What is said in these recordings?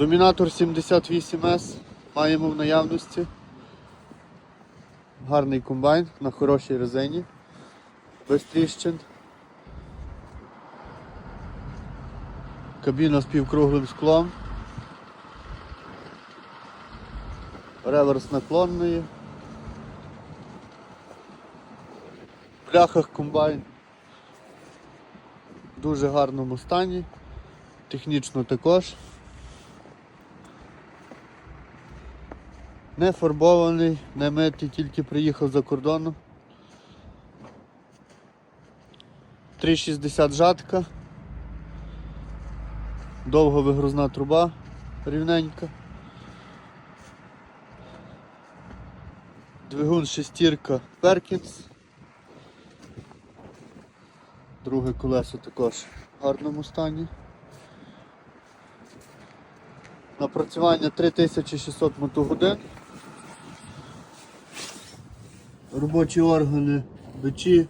Домінатор 78S маємо в наявності. Гарний комбайн на хорошій резині, без тріщин. Кабіна з півкруглим склом. Реверс наклонної. В пляхах комбайн в дуже гарному стані. Технічно також. Не фарбований, не митий, тільки приїхав за кордону. 3,60 жатка. Довго вигрузна труба рівненька. Двигун шестірка Перкінс. Друге колесо також в гарному стані. Напрацювання 3600 мотогодин. Робочі органи, бичі,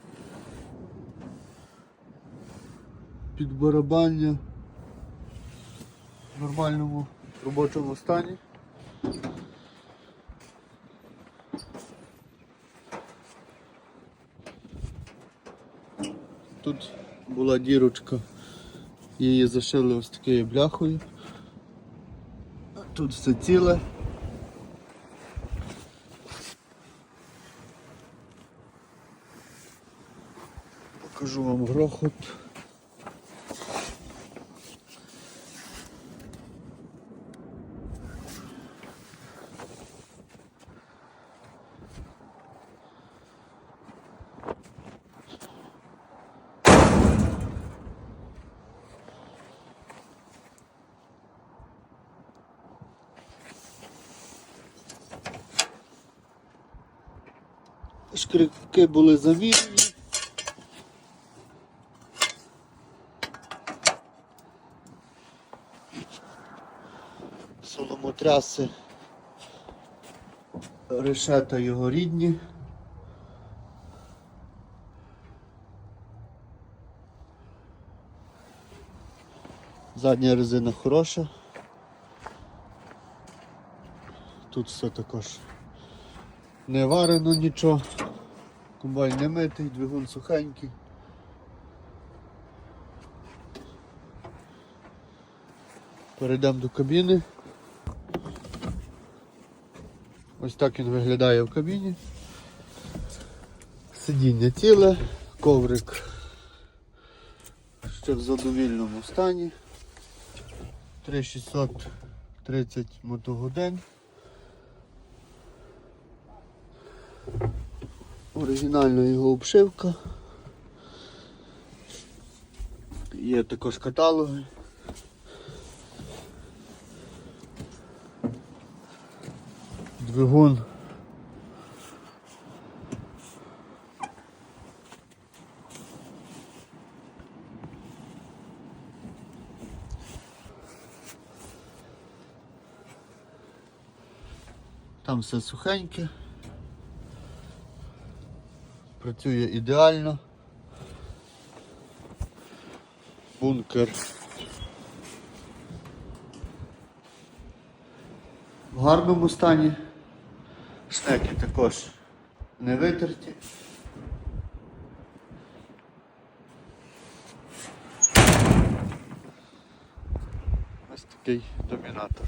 підбарабання в нормальному робочому стані. Тут була дірочка, її зашили ось такою бляхою. Тут все ціле. Покажу вам грохот. Шкрипки були замінені. Соломотряси, решета його рідні. Задня резина хороша. Тут все також не варено нічого. Комбайн не митий, двигун сухенький. Перейдемо до кабіни. Ось так він виглядає в кабіні. Сидіння ціле, коврик ще в задовільному стані. 3630 мотогодин. Оригінальна його обшивка. Є також каталоги. Двигун. Там все сухеньке. Працює ідеально. Бункер. В гарному стані. Шнеки також не витерті. Ось такий домінатор.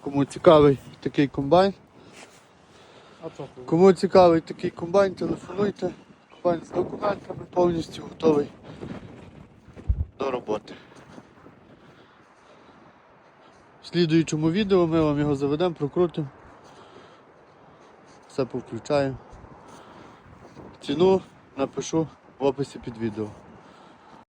Кому цікавий такий комбайн? Кому цікавий такий комбайн, телефонуйте. Комбайн з документами повністю готовий до роботи. В слідуючому відео ми вам його заведемо, прокрутимо. Все повключаю. Ціну напишу в описі під відео.